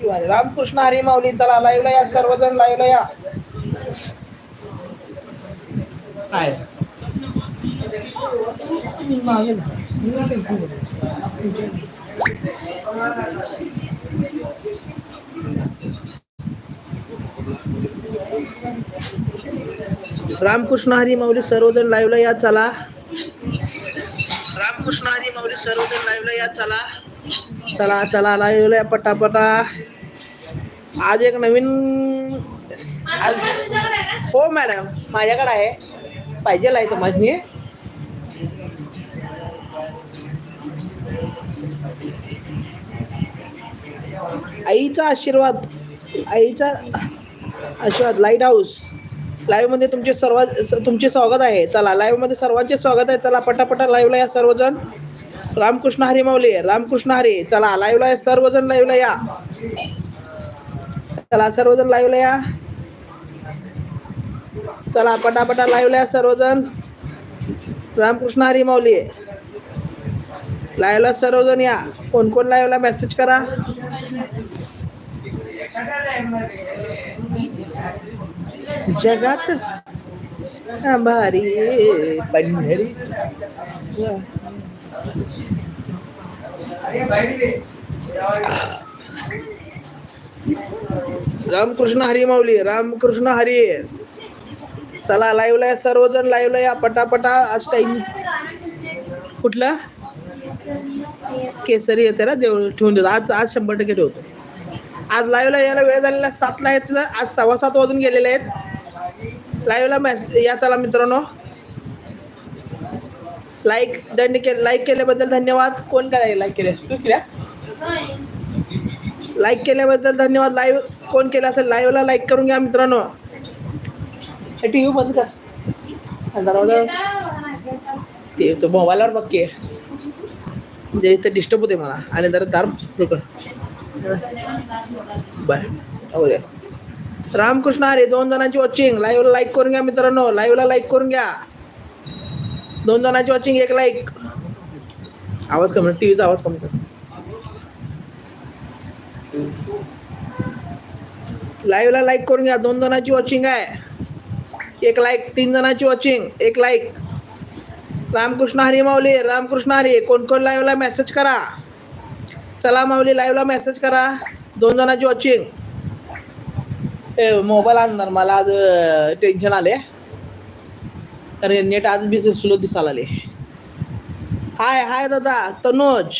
रामकृष्ण हरी माऊली चला लाईव्हला या सर्वजण लाईव्हला या. काय? रामकृष्ण हरी माऊली सर्वजण लाईव्हला या चला. रामकृष्ण हरी माऊली सर्वजण लाईव्हला या चला. चला चला लाईव्हला या पटापटा. आज एक नवीन आज- हो मॅडम. माझ्याकडे आहे. पाहिजे आहे तुम्हाला. आईचा आशीर्वाद. आईचा आशीर्वाद. लाइट हाऊस लाईव्हमध्ये तुमचे सर्व तुमचे स्वागत आहे. चला लाईव्हमध्ये सर्वांचे स्वागत आहे. चला पटापटा लाईव्हला या सर्वजण. रामकृष्ण हरी माऊली रामकृष्ण हरी. चला लाईव्हला या सर्वजण लाईव्हला या. चला सर्वजण लाईव्हला या. चला पटापटा लाईव्हला या सर्वजण. रामकृष्ण हरी माऊली लाईव्हला सर्वजण या. कोण कोण लाईव्हला मेसेज करा. जगात भारी पंढरी. रामकृष्ण हरी माऊली रामकृष्ण हरी. चला लाईव्हला या सर्वजण लाईव्हला या पटापटा. आज टाईम कुठला? केसरी येते ना देऊ ठेवून देतो. आज आज शंभर टक्के ठेवतो आज लाईव्हला यायला वेळ झालेला सातला यायचं आज सव्वा सात वाजून गेलेले आहेत. लाईव्हला मॅस या चला मित्रांनो. लाईक दंड के लाईक केल्याबद्दल धन्यवाद. कोण काय लाईक केले? तू केल्या लाईक केल्याबद्दल धन्यवाद. लाईव्ह कोण केलं असेल लाईव्हला लाईक करून घ्या मित्रांनो. टी व्ही बंद कर. ते तो मोबाईलवर बघ की. म्हणजे इथं डिस्टर्ब होते मला. आणि जरा दार हे कर. बर. हो द्या रामकृष्ण अरे दोन जणांची वॉचिंग लाईव्हला लाईक करून घ्या मित्रांनो. लाईव्हला लाईक करून घ्या. दोन जणांची वॉचिंग एक लाईक आवाज कमी टी व्हीचा आवाज कमी कर. लाईव्हला लाईक करून घ्या. दोन जणांची वॉचिंग आहे. एक लाईक तीन जणांची वॉचिंग एक लाईक रामकृष्ण हरी माऊली रामकृष्ण हरी. कोण कोण लाईव्हला मेसेज करा? चला माऊली लाईव्हला मेसेज करा. दोन जणांची वॉचिंग ए मोबाईल आणणार. मला आज टेन्शन आले कारण नेट आज बी स्लो दिसायला आले हाय हाय दादा. तनोज.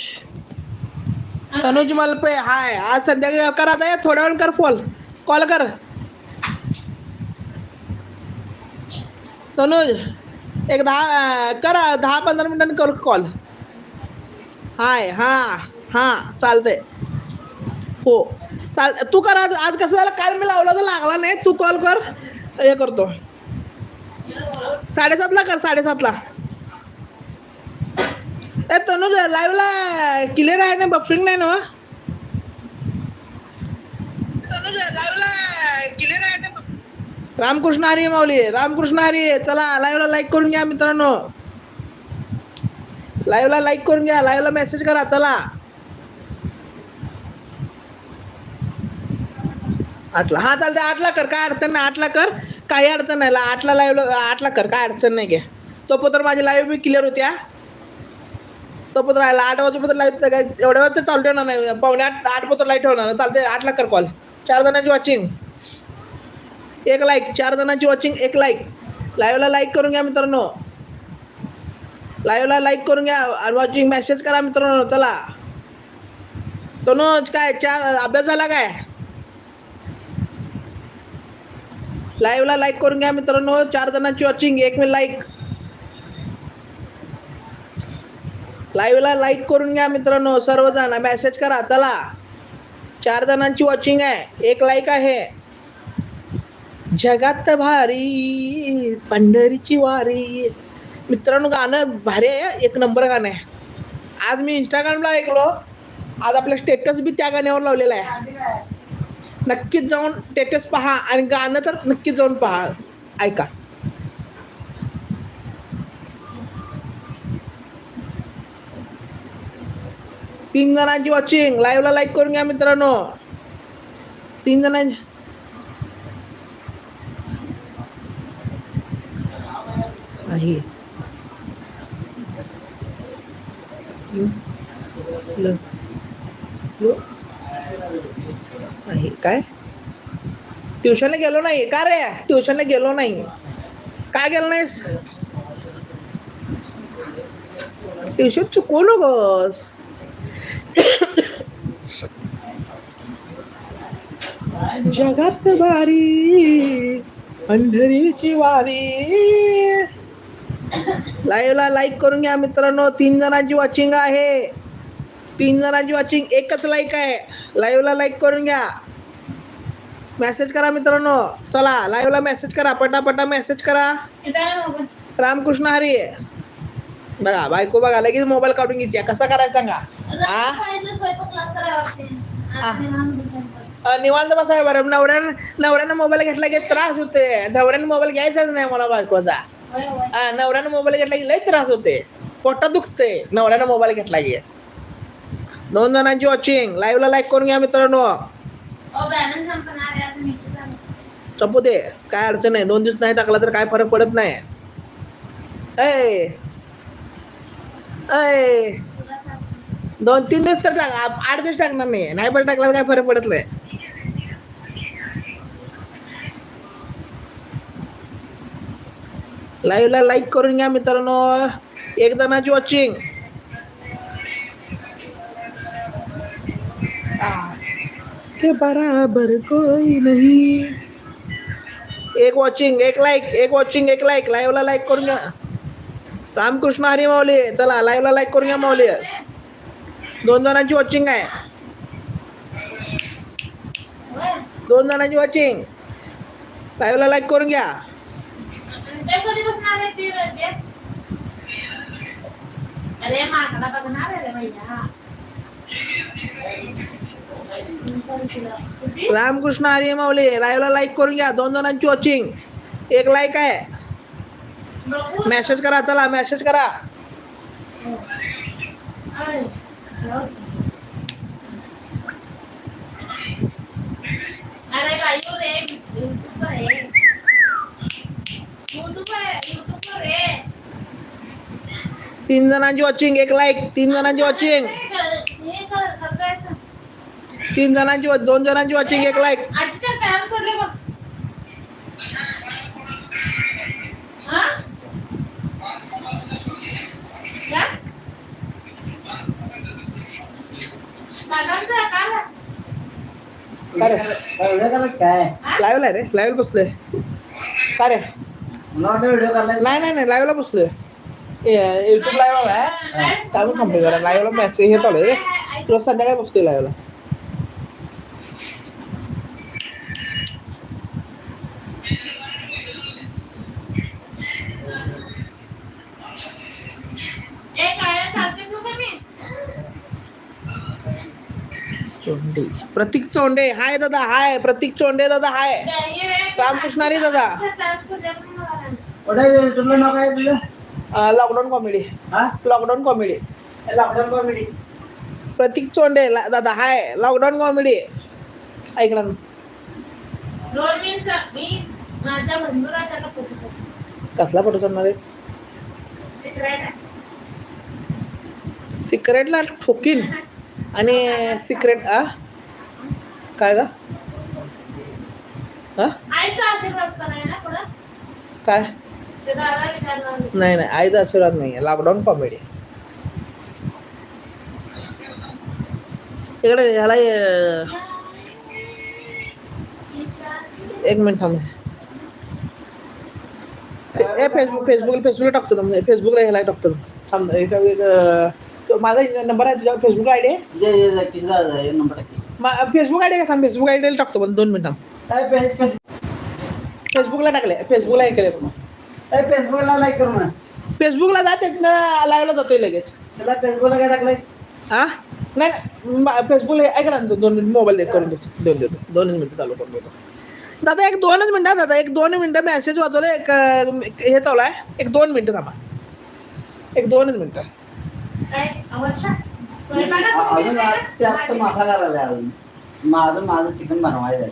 तनुज मलपे हाय. आज संध्याकाळी करा आता थोड्या वेळ कर कॉल कॉल कर. तनुज एक दहा करा दहा पंधरा मिनिटांनी कर कॉल? हाय हां हां चालतंय. हो चाल तू कर आज आज कसं झालं? काल मी लावला तर लागला नाही. तू कॉल कर. हे करतो. साडेसातला कर साडेसातला. ए तनुज लाईव्हला क्लिअर आहे ना बफरिंग नाही ना हो. तनुज लाईव्हला क्लिअर आहे रामकृष्ण हरी माऊली. रामकृष्ण हरी चला लाईव्हला लाईक करून घ्या मित्रांनो. लाईव्हला लाईक करून घ्या. लाईव्हला मेसेज करा चला. आठला. हा चालतं आठला कर. काय अडचण नाही. आठला कर. काही अडचण नाही. ला- आठला लाईव्ह आठला कर. काय अडचण नाही घ्या तो पोतर माझी लाईव्ह बी क्लिअर होत्या तो पत्र राहिला आठ वाजेपर्यंत लाइट काय एवढ्या वेळ तर चालू ठेवणार नाही. पावणे आठ आठ पत्र लाइट ठेवणार चालते आठला कर कॉल चार जणांची वॉचिंग एक लाईक चार जणांची वॉचिंग एक लाईक लाईव्हला लाईक करून घ्या मित्रांनो. लाईव्हला लाईक करून घ्या आणि वॉचिंग मेसेज करा मित्रांनो. चला. तनुज काय? चा अभ्यास झाला काय? लाईव्हला लाईक करून घ्या मित्रांनो. चार जणांची वॉचिंग एक मी लाईक लाईव्हला लाईक करून घ्या मित्रांनो. सर्वजण मेसेज करा. चला. चार जणांची वॉचिंग आहे. एक लाईक आहे. जगात भारी पंढरीची वारी. मित्रांनो गाणं भारी आहे. एक नंबर गाणं आहे. आज मी इंस्टाग्रामला ऐकलो. आज आपलं स्टेटस बी त्या गाण्यावर लावलेलं आहे. नक्कीच जाऊन स्टेटस पहा आणि गाणं तर नक्कीच जाऊन पहा. ऐका. तीन जणांची वॉचिंग लाईव्हला लाईक करून घ्या मित्रांनो. तीन जणांची नाही काय? ट्युशनला गेलो नाही. का रे? ट्युशनला गेलो नाही. का गेलो नाहीस? ट्युशन चुकवलो बस जगात बारी अंधरीची वारी. लाईव्हला लाईक करून घ्या मित्रांनो. तीन जणांची वॉचिंग आहे. तीन जणांची वॉचिंग एकच लाईक आहे. लाईव्हला लाईक करून घ्या. मेसेज करा मित्रांनो. चला लाईव्हला मेसेज करा. पटापटा मेसेज करा. रामकृष्ण हरी. बघा बायको बघा लगेच मोबाईल काढून घेते. कसा करायचा सांगा? निवांत बसाय बरं. नवऱ्यानं नवऱ्यानं मोबाईल घेतला की त्रास होते. नवऱ्यानं मोबाईल घ्यायचाच नाही मला बायकोचा. हा नवऱ्यानं मोबाईल घेतला की लय त्रास होते. पोटात दुखते. नवऱ्यानं मोबाईल घेतला की. दोन जणांची वॉचिंग लाईव्हला लाईक करून घ्या मित्रांनो. चपू दे. काय अडचण नाही. दोन दिवस नाही टाकला तर काय फरक पडत नाही. ऐ. ऐ. दोन तीन दिवस तर टाक आठ दिवस टाकणार नाही नाही पण टाकला काय फरक पडत नाही. लाईव्हला लाईक करून घ्या मित्रांनो. एक जणाची वॉचिंग के बराबर कोई नहीं. एक वॉचिंग एक लाईक एक वॉचिंग एक लाईक लाईव्हला लाईक करून घ्या. रामकृष्ण हरी माऊली चला लाईव्हला लाईक करून घ्या माऊली. दोन जणांची वॉचिंग आहे दोन जणांची वॉचिंग लाईव्हला लाईक करून घ्या? रामकृष्ण हरी माऊली लाईव्हला लाईक करून घ्या दोन जणांची वॉचिंग एक लाईक आहे. मेसेज करा चला मेसेज करा अरे, रे यूट्यूब यूट्यूब यूट्यूब तीन जणांची वॉचिंग एक लाईक तीन जणांची वॉचिंग? तीन जणांची दोन जणांची वॉचिंग एक लाईक आजीच्या पॅन सोडले बघ हा क्या? दादांचं काय? काय? हा? लाईव्हला आहे रे. लाईव्हला बसलोय. का रे? नाही नाही नाही. लाईव्हला बसलोय. युट्यूब लाईव्ह आहे. त्यामुळे थांबते जरा. लाईव्हला मेसेज हे चालू आहे रे. रोज संध्याकाळी बसतोय लाईव्हला एक आहे चालतेच नका मी चोंडे. प्रतीक चोंडे हाय दादा हाय. प्रतीक चोंडे दादा हाय. रामकृष्ण हरी दादा. लॉकडाऊन कॉमेडी हा? Lockdown comedy lockdown comedy Pratik Chonde ला- दादा हाय. लॉकडाऊन कॉमेडी ऐकणार कसला फोटो करणार आहेस? सिक्रेटला ठोकीन. आणि सिक्रेट आ? काय हा पुढं? काय? नाही नाही आईचा आशीर्वाद नाही आहे लॉकडाऊन कॉमेडी इकडे ह्याला एक मिनिट थांब. ए फेसबुक फेसबुक फेसबुकला टाकतो फेसबुकला ह्याला टाकतो. थांब एक तो माझा नंबर आहे तुझ्या फेसबुक आय डी जे जे जे पिझ्झा आहे नंबर टाकी. फेसबुक आय डी का सांग फेसबुक आय डी टाकतो पण दोन मिनिट काय फेसबुकला टाकले फेसबुकला हे केले काय फेसबुकला लाईक करू ना फेसबुकला जा लाईव्हला जातोय लगेच. तुला फेसबुकला काय टाकलंय हा नाही नाही फेसबुक ऐका ना दोन दोन मिनिट मोबाईल करून देतो देऊन देतो. दोनच मिनिटं चालू करून देतो. दादा एक दोनच मिनिटं दादा एक दोन मिनिटं मेसेज वाचवलं एक अं, हे चालू आहे. एक दोन मिनिटं थांबा. एक दोनच मिनिटं. अजून आज ते आत्ता मासा करायला अजून. माझं माझं चिकन बनवायचं आहे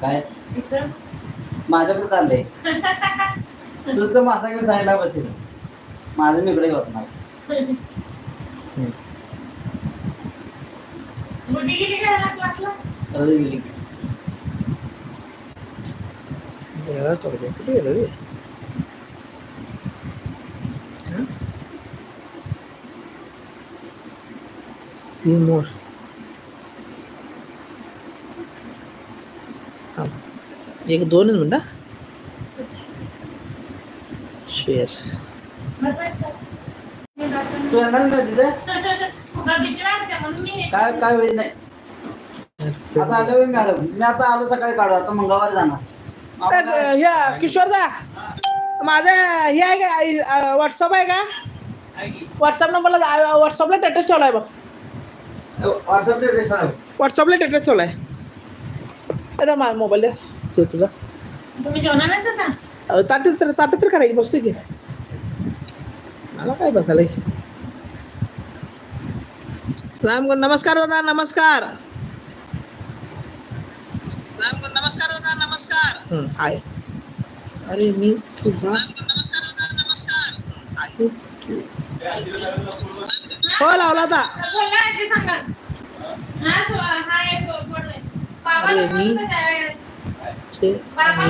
काय? चिकन. माझ्याकडे चाललंय. तुझं तर मासा घेऊन साईडला बसेल. माझं मी इकडे बसणार. तर गेली. गेला चौदा. कुठे गेला रे? हं? Few more. एक दोनच मिनटं शेअर. तू येणार का तिथे? हे काय काय वेळ नाही. आता आलो मी मॅडम. मी आता आलो सकाळी काढू. आता मंगळवारी जाणार. ह्या किशोरदा माझं हे आहे का व्हॉट्सअप आहे का? व्हॉट्सअप नंबरला व्हॉट्सअपला स्टेटस ठेवलाय बघ. व्हॉट्सअप व्हॉट्सअपला स्टेटस ठेवलाय. आता माझा मोबाईल द्या तो तुझा. तुम्ही जेवणार नाहीस आता अहो, ताटे तर ताटे तर करायची बसतो की. मला काय बसायला? राम नमस्कार दादा नमस्कार. राम नमस्कार दादा नमस्कार. हाय. अरे मी तुझा आहे ते सांगा हा सो- हा आहे. आहे.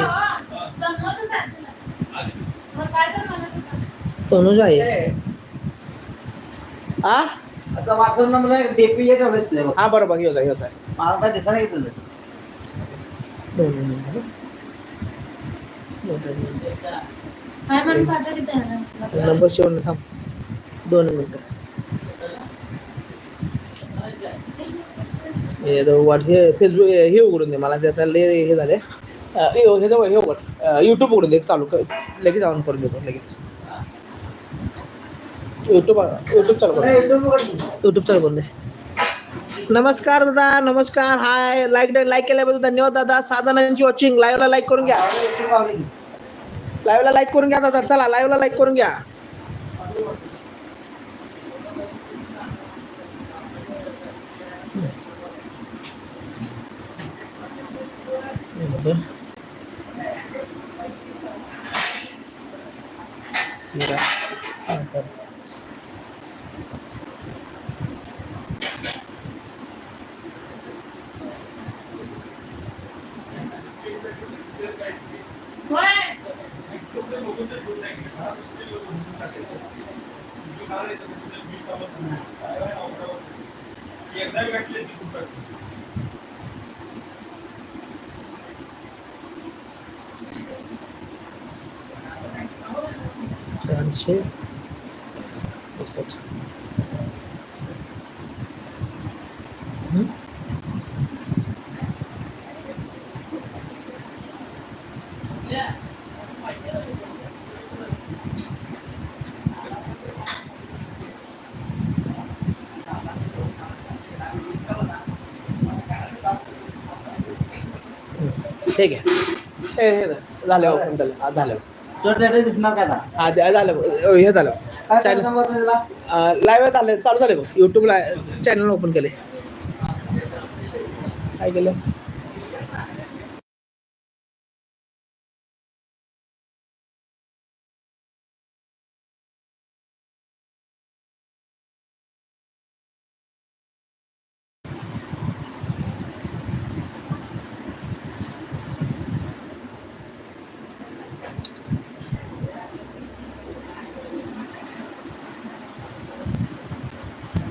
हो, होता? तनुज आहे. हा आता डीपी बघ. हा बरोबर घेऊ जा घेऊ जा मला काय पाठवली त्याला? नंबर शेवून थांब. दोन मिनिटं. हे तो हे फेसबुक हे उघडून दे. मला त्याचा लय हे झाले हे हे जवळ हे उघड. यूट्यूब उघडून दे चालू कर. लगेच ऑन करून देतो लगेच. यूट्यूब यूट्यूब चालू कर. यूट्यूब चालू करून दे. नमस्कार दादा नमस्कार हाय लाईक लाईक केल्याबद्दल धन्यवाद दादा. सहा जणांची वॉचिंग लाईव्हला लाईक करून घ्या. लाईव्हला लाईक करून घ्या दादा. चला लाईव्हला लाईक करून घ्या. होय. হচ্ছে ठीक आहे हे झाले झालं झालं झालं तो डेटा दिसणार का आता? हा झालं. अ, हे झालं. काय त्याला? लाईव्ह चालू झाले बघ. यूट्यूबला चॅनल ओपन केले काय केलं?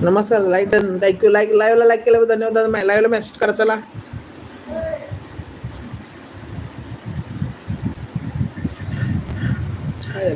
नमस्कार लाईक थँक्यू लाईक लाईव्हला लाईक केल्याबद्दल धन्यवाद लाईव्हला मेसेज करा चला. काय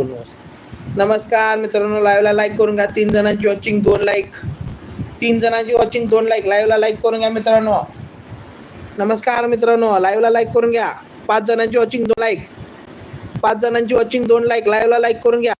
नमस्कार मित्रांनो लाईव्हला लाईक करून घ्या. तीन जणांची वॉचिंग दोन लाईक तीन जणांची वॉचिंग दोन लाईक लाईव्हला लाईक करून घ्या मित्रांनो. नमस्कार मित्रांनो लाईव्हला लाईक करून घ्या. पाच जणांची वॉचिंग दोन लाईक पाच जणांची वॉचिंग दोन लाईक लाईव्हला लाईक करून घ्या.